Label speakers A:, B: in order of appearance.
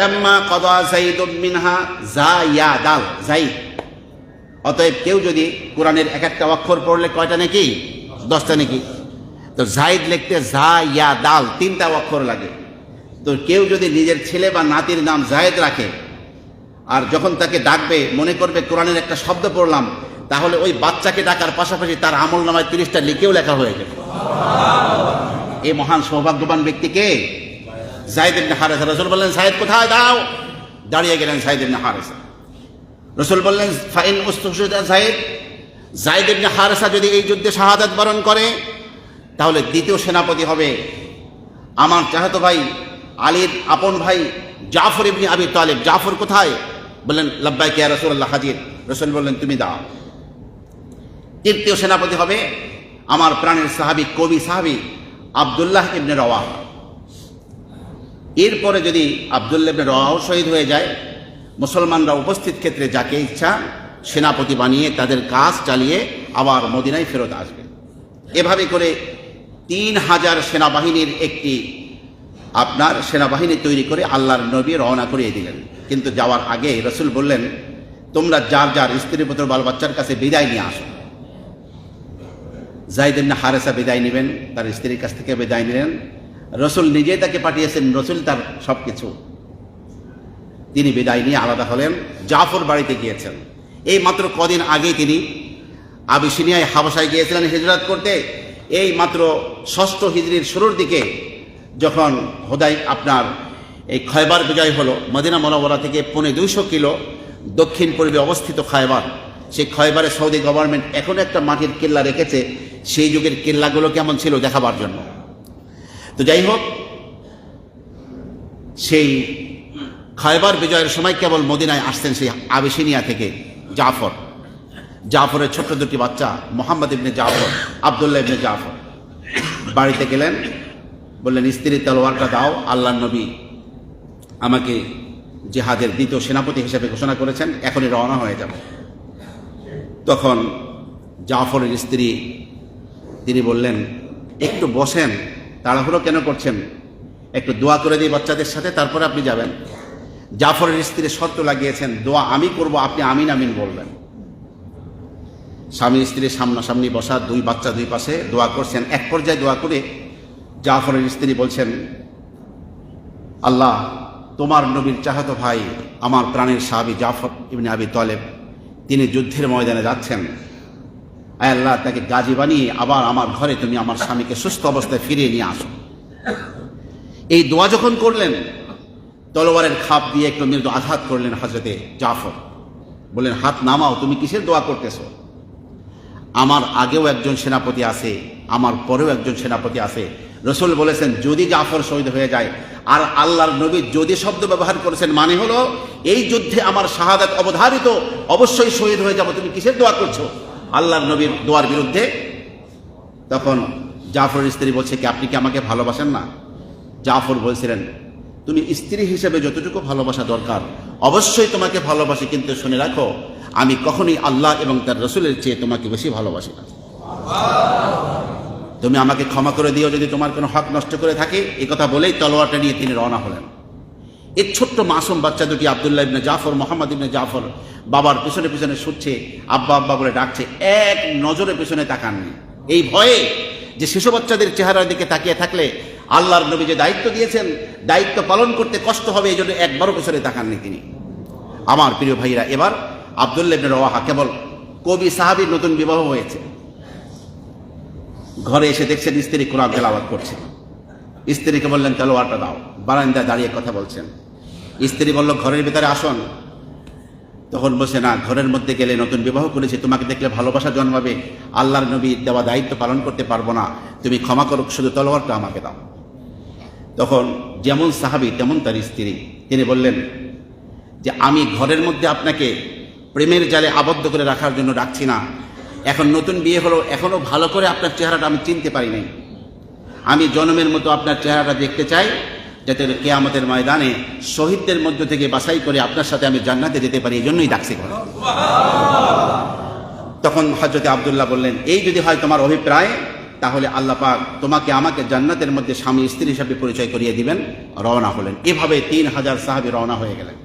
A: লাম্মা কদা জাইদুম মিনহা জা ইয়া দাল জাইদ অতএব কেউ যদি কোরআনের এক একটা অক্ষর পড়লে কয়টা নাকি? দশটা নাকি? তো জাইদ লিখতে জা ইয়া দাল তিনটা অক্ষর লাগে। তো কেউ যদি নিজের ছেলে বা নাতির নাম জায়েদ রাখে, আর যখন তাকে ডাকবে, মনে করবে কোরআনের একটা শব্দ পড়লাম, তাহলে ওই বাচ্চাকে ডাকার পাশাপাশি তার আমল নামায় তিরিশটা লিখেও লেখা হয়ে যাবে এই মহান সৌভাগ্যবান ব্যক্তিকে জাহিদ ইবনে হারেসা। রসুল বললেন সাহেদ কোথায়? দাও দাঁড়িয়ে গেলেন সাহিদ ইবনে হারেসা। রসুল বললেন, ফাইন উস্তুসুদা জাহিদ জাহিদ ইবনে হারেসা যদি এই যুদ্ধে শাহাদাত বরণ করে, তাহলে দ্বিতীয় সেনাপতি হবে আমার চাহতো ভাই আলীর আপন ভাই জাফর ইবনে আবি তালেব। জাফর কোথায়? বললেন লব্বাই কে রসুল্লাহ হাজির। রসুল বললেন, তুমি দাও তৃতীয় সেনাপতি হবে আমার প্রাণের সাহাবি, কবি সাহাবি আবদুল্লাহ ইবনে রওয়াহ। এরপরে যদি আবদুল্লাহ ইবনে রওয়াহ শহীদ হয়ে যায়, মুসলমানরা উপস্থিত ক্ষেত্রে যাকে ইচ্ছা সেনাপতি বানিয়ে তাদের কাজ চালিয়ে আবার মদিনায় ফেরত আসবে। এভাবে করে তিন হাজার সেনাবাহিনীর একটি আপনার সেনাবাহিনী তৈরি করে আল্লাহর নবী রওনা করিয়ে দিলেন। কিন্তু যাওয়ার আগে রসুল বললেন, তোমরা যার যার স্ত্রী, পুত্র, বাল বাচ্চার কাছে বিদায় নিয়ে আসো। জাইদিন হারেসা বিদায় নেবেন, তার স্ত্রীর কাছ থেকে বিদায় নিলেন। রসুল নিজেই তাকে পাঠিয়েছেন, রসুল তার সব কিছু তিনি বিদায় নিয়ে আলাদা হলেন, জাফর বাড়িতে গিয়েছেন। এই মাত্র কদিন আগে তিনি আবিসিনিয়ায় হাবসায় গিয়েছিলেন হিজরত করতে। এই মাত্র ষষ্ঠ হিজড়ির শুরুর দিকে যখন হোদাই আপনার এই খয়বার বিজয় হলো, মদিনা মনোবরা থেকে পৌনে দুইশো কিলো দক্ষিণ পূর্বে অবস্থিত খয়বার, সেই খয়বারে সৌদি গভর্নমেন্ট এখন একটা মাটির কেল্লা রেখেছে। সেই যুগের কেল্লাগুলো কেমন ছিল দেখাবার জন্য। তো যাই হোক, সেই খায়বার বিজয়ের সময় কেবল মদিনায় আসতেন সেই আবিসিনিয়া থেকে জাফর। জাফরের ছোট্ট দুটি বাচ্চা, মোহাম্মদ ইবনে জাফর, আবদুল্লাহ ইবনে জাফর। বাড়িতে গেলেন, বললেন স্ত্রীর তলোয়ারটা দাও আল্লাহ নবী আমাকে জেহাদের দ্বিতীয় সেনাপতি হিসেবে ঘোষণা করেছেন, এখনই রওনা হয়ে যাব। তখন জাফরের স্ত্রী, তিনি বললেন, একটু বসেন তাড়াহুড়ো কেন করছেন? একটু দোয়া করে দিই বাচ্চাদের সাথে, তারপরে আপনি যাবেন। জাফরের স্ত্রী শর্ত লাগিয়েছেন, দোয়া আমি করব, আপনি আমিন আমিন বলবেন। স্বামী স্ত্রীর সামনাসামনি বসা, দুই বাচ্চা দুই পাশে দোয়া করছেন, এক পর্যায়ে দোয়া করে জাফরের স্ত্রী বলছেন, আল্লাহ, তোমার নবীর চাহত ভাই, আমার প্রাণের সাহাবি জাফর ইবনে আবি তলেব, তিনি যুদ্ধের ময়দানে যাচ্ছেন। আয় আল্লাহ, তাকে গাজী বানিয়ে আবার আমার ঘরে তুমি আমার স্বামীকে সুস্থ অবস্থায় ফিরিয়ে নিয়ে আসো। এই দোয়া যখন করলেন, তলোয়ারের খাপ দিয়ে একটু মৃদু আঘাত করলেন হাজরতে জাফর। বললেন, হাত নামাও, তুমি কিসের দোয়া করতেছো? আমার আগেও একজন সেনাপতি আছে, আমার পরেও একজন সেনাপতি আছে। রসুল বলেছেন, যদি জাফর শহীদ হয়ে যায়, আর আল্লাহর নবী যদি শব্দ ব্যবহার করেছেন মানে হলো, এই যুদ্ধে আমার শাহাদাত অবধারিত, অবশ্যই শহীদ হয়ে যাব, তুমি কিসের দোয়া করছ? আল্লাহর নবীর দোয়ার বিরুদ্ধে তখন জাফর স্ত্রী বলছে কি, আপনি কি আমাকে ভালোবাসেন না? জাফর বলছিলেন, তুমি স্ত্রী হিসেবে যতটুকু ভালোবাসা দরকার, অবশ্যই তোমাকে ভালোবাসি, কিন্তু শুনে রাখো, আমি কখনই আল্লাহ এবং তার রসুলের চেয়ে তোমাকে বেশি ভালোবাসি না। তুমি আমাকে ক্ষমা করে দিও যদি তোমার কোনো হক নষ্ট করে থাকে। এই কথা বলেই তলোয়ারটা নিয়ে তিনি রওনা হলেন। এই ছোট্ট মাসুম বাচ্চা দুটি আবদুল্লাহ ইবনে জাফর, মোহাম্মদ ইবনে জাফর বাবার পিছনে পিছনে ছুটছে, আব্বা আব্বা বলে ডাকছে, এক নজরে পিছনে তাকাননি। এই ভয়ে যে শিশু বাচ্চাদের চেহারার দিকে তাকিয়ে থাকলে আল্লাহর নবী যে দায়িত্ব দিয়েছেন, দায়িত্ব পালন করতে কষ্ট হবে এই জন্য একবারও পিছনে তাকাননি তিনি। আমার প্রিয় ভাইরা এবার আবদুল্লাহ ইবনে রওয়াহা কেবল কবি সাহাবীর নতুন বিবাহ হয়েছে। ঘরে এসে দেখছেন স্ত্রী কোরআন তেলাওয়াত করছে। স্ত্রীকে বললেন তেলোয়ারটা দাও। বারান্দায় দাঁড়িয়ে কথা বলছেন। স্ত্রী বলল, ঘরের ভিতরে আসুন। তখন বসে না, ঘরের মধ্যে গেলে নতুন বিবাহ করেছি। তোমাকে দেখলে ভালোবাসা জন্মাবে। আল্লাহর নবী দেওয়া দায়িত্ব পালন করতে পারব না। তুমি ক্ষমা করো শুধু তলোয়ারটা আমাকে দাও। তখন যেমন সাহাবি, তেমন তার স্ত্রী। তিনি বললেন যে, আমি ঘরের মধ্যে আপনাকে প্রেমের জালে আবদ্ধ করে রাখার জন্য রাখছি না। এখন নতুন বিয়ে হলো এখনও ভালো করে আপনার চেহারাটা আমি চিনতে পারি নাই। আমি জনমের মতো আপনার চেহারাটা দেখতে চাই, যাতে কেয়ামতের ময়দানে শহীদদের মধ্য থেকে বাছাই করে আপনার সাথে আমি জান্নাতে যেতে পারি, এই জন্যই ডাকছি তখন হজরতে আবদুল্লাহ বললেন, এই যদি হয় তোমার অভিপ্রায়, তাহলে আল্লাহ পাক তোমাকে আমাকে জান্নাতের মধ্যে স্বামী স্ত্রী হিসাবে পরিচয় করিয়ে দিবেন। রওনা হলেন। এভাবে তিন হাজার সাহাবি রওনা হয়ে গেলেন।